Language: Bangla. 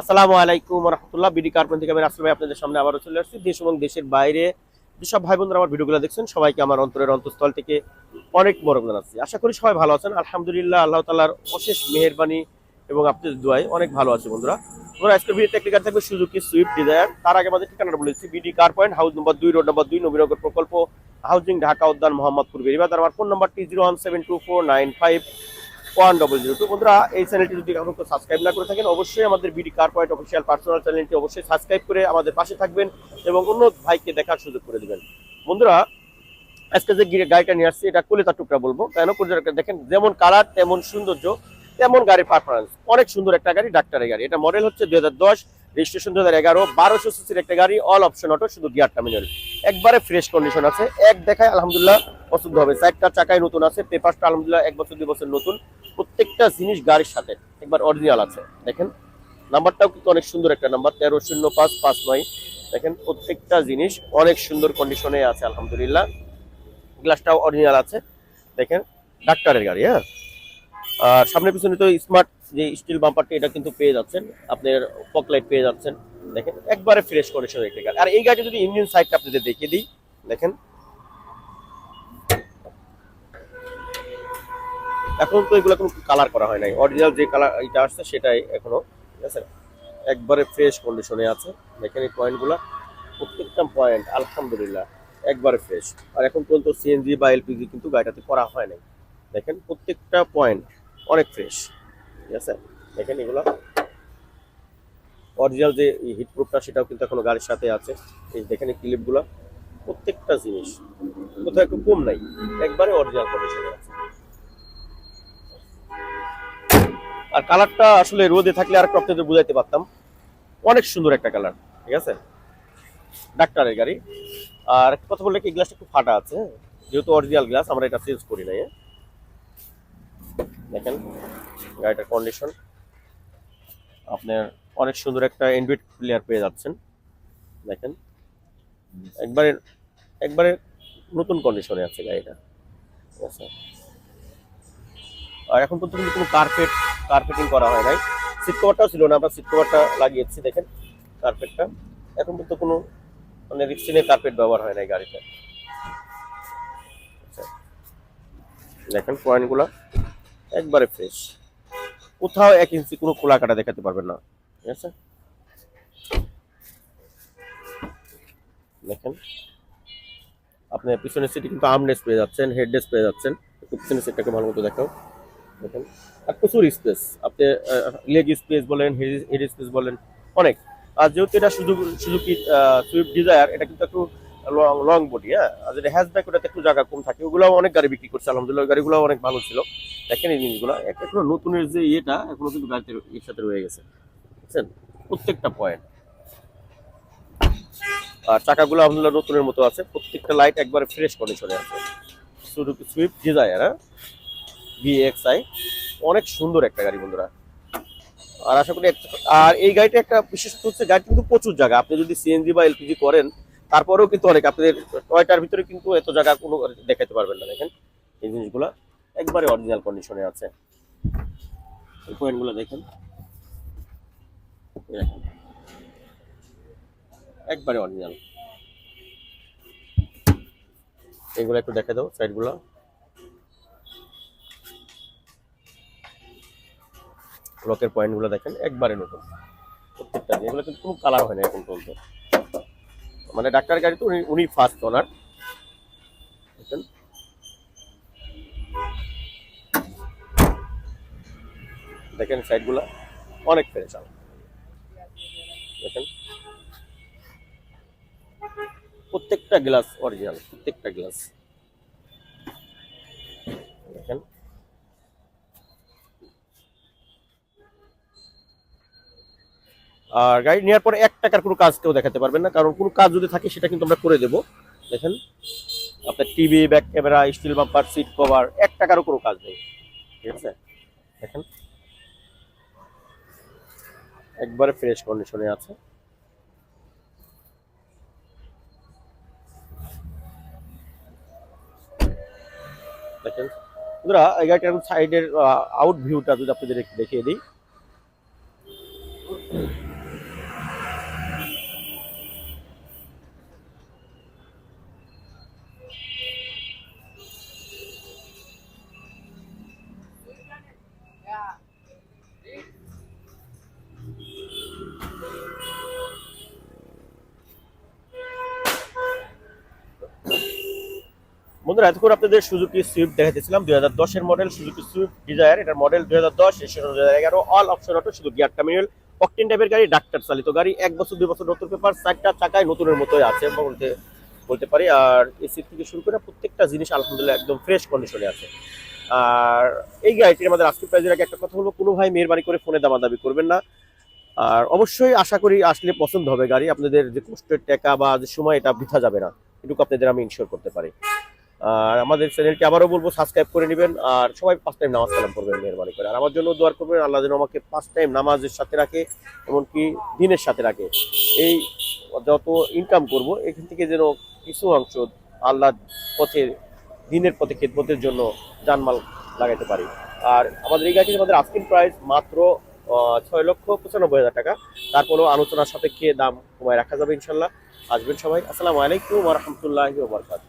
আসসালামু আলাইকুম রহমতুল্লাহ। বিডি কার্পন থেকে আমি রাসেল ভাই আপনাদের সামনে আবারও চলে আসছি। দেশ এবং দেশের বাইরে যেসব ভাই বোনরা আমার ভিডিওগুলো দেখছেন, সবাইকে আমার অন্তরের অন্তঃস্থল থেকে অনেক বড় জানাচ্ছি। আশা করি সবাই ভালো আছেন। আলহামদুলিল্লাহ, আল্লাহ তালার অশেষ মেহেরবানি এবং আপনাদের দোয়ায় অনেক ভালো আছে বন্ধুরা। বন্ধুরা, আজকের ভিডিওতে একটি গাড়ি থাকবে সুজুকি সুইফট ডিজায়ার। তার আগে আমাদের ঠিকানাটা বলেছি BD car point house number দুই, রোড নম্বর দুই, নবীনগর প্রকল্প, হাউজিং ঢাকা উদ্যান, মোহাম্মদপুর বেরিবাদ আমার ফোন নাম্বারটি zero one seven two four nine five one double zero two বন্ধুরা, এই চ্যানেলটি যদি এখন সাবস্ক্রাইব না করে থাকেন, অবশ্যই আমাদের BD car point official personal চ্যানেলটি অবশ্যই সাবস্ক্রাইব করে আমাদের পাশে থাকবেন এবং অন্য ভাইকে দেখার সুযোগ করে দিবেন। বন্ধুরা, আজকে যে গাড়িটা নিয়ে আসছি, এটা কলিতা টুকরা বলব। কেন? কলিতা দেখেন, যেমন কালার, তেমন সৌন্দর্য, তেমন গাড়ির পারফরমেন্স অনেক সুন্দর একটা গাড়ি, ডাক্তারের গাড়ি। এটা মডেল হচ্ছে দুই হাজার দশ রেজিস্ট্রেশন দু হাজার এগারো, বারোশো সিসির একটা গাড়ি অল অপশন অটো শুধু গিয়ার টার্মিনাল একবারে ফ্রেশ কন্ডিশন আছে। এক দেখায় আলহামদুলিল্লাহ পছন্দ হবে। চারটা চাকায় নতুন আছে পেপারটা আলহামদুলিল্লাহ এক বছর, দুই বছর নতুন। প্রত্যেকটা জিনিস গাড়ির সাথে। একবার অরিজিনাল আছে। দেখেন, নাম্বারটাও কিন্তু অনেক সুন্দর একটা নাম্বার, তেরো শূন্য পাঁচ পাঁচ নয়। দেখেন, প্রত্যেকটা জিনিস অনেক সুন্দর কন্ডিশনে আছে, আলহামদুলিল্লাহ। গ্লাসটাও অরিজিনাল আছে। দেখেন, ডাক্তারের গাড়ি হ্যাঁ? আর সামনে পিছনে তো স্মার্ট যে স্টিল বাম্পারটি এটা কিন্তু পেয়ে যাচ্ছেন, আপনার পকলাইট পেয়ে যাচ্ছেন, দেখেন, একবারে ফ্রেশ কন্ডিশন একটা গাড়ি। আর এই গাড়িটা যদি ইঞ্জিন সাইডটা আপনাদের দেখিয়ে দিই, দেখেন। এখন তো এগুলো কোনো কালার করা হয় নাই। অরিজিনাল যে কালার এটা আসছে, সেটাই এখনও, ঠিক আছে? একবারে ফ্রেশ কন্ডিশনে আছে। দেখেন এই পয়েন্টগুলো প্রত্যেকটা পয়েন্ট আলহামদুলিল্লাহ, একবারে ফ্রেশ আর এখন পর্যন্ত সিএনজি বা এলপিজি কিন্তু গাড়িটাতে করা হয় নাই। দেখেন, প্রত্যেকটা পয়েন্ট অনেক ফ্রেশ ঠিক আছে? দেখেন এগুলো। অরিজিনাল যে হিট প্রুফটা সেটাও কিন্তু এখনও গাড়ির সাথে আছে। এই দেখেন এই ক্লিপগুলো প্রত্যেকটা জিনিস। কোথাও একটু কম নাই। একবারে অরিজিনাল কন্ডিশনে আছে। আর কালারটা আসলে রোদে থাকলে আর একটু আপনাদের বুঝাইতে পারতাম। অনেক সুন্দর একটা কালার ঠিক আছে? ডাক্তারের গাড়ি। আর একটা কথা বললে কি গ্লাসটা একটু ফাটা আছে? যেহেতু অরিজিনাল গ্লাস আমরা এটা চেঞ্জ করি নাই হ্যাঁ? দেখেন, গাড়িটার কন্ডিশন আপনার অনেক সুন্দর একটা এন্ড্রয়েড প্লেয়ার পেয়ে যাচ্ছেন, দেখেন। একবারে একবারে নতুন কন্ডিশনে আছে গাড়িটা, ঠিক আছে। আর এখন পর্যন্ত কিন্তু কোনো কার্পেট কার্পেটিং করা হয় নাই। সিট কভারটাও ছিল না, আমরা সিট কভারটা লাগিয়েছি, দেখেন কার্পেটটা এখন পর্যন্ত কোনো মানে রিক্সিনের কার্পেট ব্যবহার হয় নাই আচ্ছা। দেখেন পয়েন্টগুলো একবারে ফ্রেশ কোথাও এক ইঞ্চি কোনো খোলা কাটা দেখাতে পারবেন না। ঠিক আছে? দেখেন। আপনি পিছনের সিটে কিন্তু আর্মরেস্ট পেয়ে যাচ্ছেন হেডরেস পেয়ে যাচ্ছেন। একটু পিছনের সিটটাকে ভালো মতো দেখাও। দেখেন। আর প্রচুর স্পেস আপনি লেগ স্পেস বলেন হেড স্পেস বলেন, অনেক। আর যেহেতু এটা সুযোগ সুজুকি সুইফট ডিজায়ার এটা কিন্তু একটু লং বডি হ্যাঁ? আর যেটা হ্যাশব্যাক ওটাতে একটু জায়গা কম থাকে ওগুলো অনেক গাড়ি বিক্রি করছে, আলহামদুলিল্লাহ, ওই গাড়িগুলো অনেক ভালো ছিল। দেখেন এই জিনিসগুলো এখনও নতুনের যে ইয়েটা, এখনও কিন্তু গাড়িতে এর সাথে রয়ে গেছে। বুঝছেন? প্রত্যেকটা পয়েন্ট আর চাকাগুলো আলহামদুলিল্লাহ নতুনের মতো আছে, প্রত্যেকটা লাইট একবারে ফ্রেশ কন্ডিশনে আছে। সুজুকি সুইফট ডিজায়ার হ্যাঁ? ভিএক্সআই অনেক সুন্দর একটা গাড়ি বন্ধুরা। আর আশা করি আর এই গাড়িটা একটা বিশেষত্ব হচ্ছে গাড়ি কিন্তু প্রচুর জায়গা। আপনি যদি সিএনজি বা এলপিজি করেন তারপরেও কিন্তু অনেক আপনাদের টয়টার ভিতরে কিন্তু এত জায়গা কোনো দেখাতে পারবেন না, দেখেন। এই জিনিসগুলো একবারে অরিজিনাল কন্ডিশনে আছে। এই পয়েন্টগুলো দেখেন। একবারে অরিজিনাল এগুলো একটু দেখে দাও সাইডগুলো ব্লকের পয়েন্টগুলো দেখেন, একবারে নতুন। প্রত্যেকটা, এগুলো কিন্তু কোনো কালার হয় না এখন পর্যন্ত। মানে ডাক্তার গাড়ি তো উনি উনি ফার্স্ট ওনার। দেখেন। সাইডগুলো অনেক ফ্রেশ দেখেন। প্রত্যেকটা গ্লাস অরিজিনাল প্রত্যেকটা গ্লাস দেখেন। আর গাড়ি নেওয়ার পরে এক টাকার কোনো কাজ কেউ দেখাতে পারবেন না, কারণ কোনো কাজ যদি থাকে সেটা কিন্তু আমরা করে দেব। দেখেন, আপনার TV back camera steel bumper seat cover এক টাকারও কোনো কাজ নেই। ঠিক আছে? দেখেন, একবারে ফ্রেশ কন্ডিশনে আছে। দেখেন, বন্ধুরা, এই গাড়িটার সাইডের আউট ভিউটা যদি আপনাদের দেখিয়ে দিই। বন্ধুরা, এতক্ষণ আপনাদের সুজুকি সুইফট দেখাতেছিলাম দুই হাজার দশের মডেল সুজুকি সুইফট ডিজায়ার। এটার মডেল দুই হাজার দশ দুই হাজার এগারো অল অপশন অটো শুধু গিয়ার টার্মিনাল অকটেন টাইপের গাড়ি ডাক্তার চালিত গাড়ি, এক বছর, দুই বছর নতুন পেপার চারটা চাকায় নতুনের মতোই আছে বলতে বলতে পারি। আর এসি থেকে শুরু করে প্রত্যেকটা জিনিস আলহামদুলিল্লাহ একদম ফ্রেশ কন্ডিশনে আছে। আর এই গাড়িটির আমাদের আজকে প্রাইজের আগে একটা কথা বলব কোনো ভাই মেহরবানি করে ফোনে দামাদামি করবেন না। আর অবশ্যই আশা করি আসলে পছন্দ হবে গাড়ি, আপনাদের যে কষ্টের টাকা বা যে সময়, এটা বৃথা যাবে না। এটুকু আপনাদের আমি ইনশিওর করতে পারি। আর আমাদের চ্যানেলটি আবারও বলব সাবস্ক্রাইব করে নেবেন। আর সবাই পাঁচ টাইম নামাজ কালাম করবেন মেহরবানি করে। আর আমার জন্য দোয়ার করবেন, আল্লাহ যেন আমাকে পাঁচ টাইম নামাজের সাথে রাখে, এমনকি দিনের সাথে রাখে। এই যত ইনকাম করব, এখান থেকে যেন কিছু অংশ আল্লাহ পথে, দিনের পথে, খেদমতের জন্য জানমাল লাগাইতে পারি। আর আমাদের এই গাড়িটির আমাদের আস্কিং প্রাইস মাত্র ছয় লক্ষ পঁচানব্বই হাজার টাকা। তারপরেও আলোচনার সাপেক্ষে দাম কমায় রাখা যাবে ইনশাল্লাহ। আসবেন সবাই। আসসালামু আলাইকুম ওরহমতুল্লাহি ওবরকাত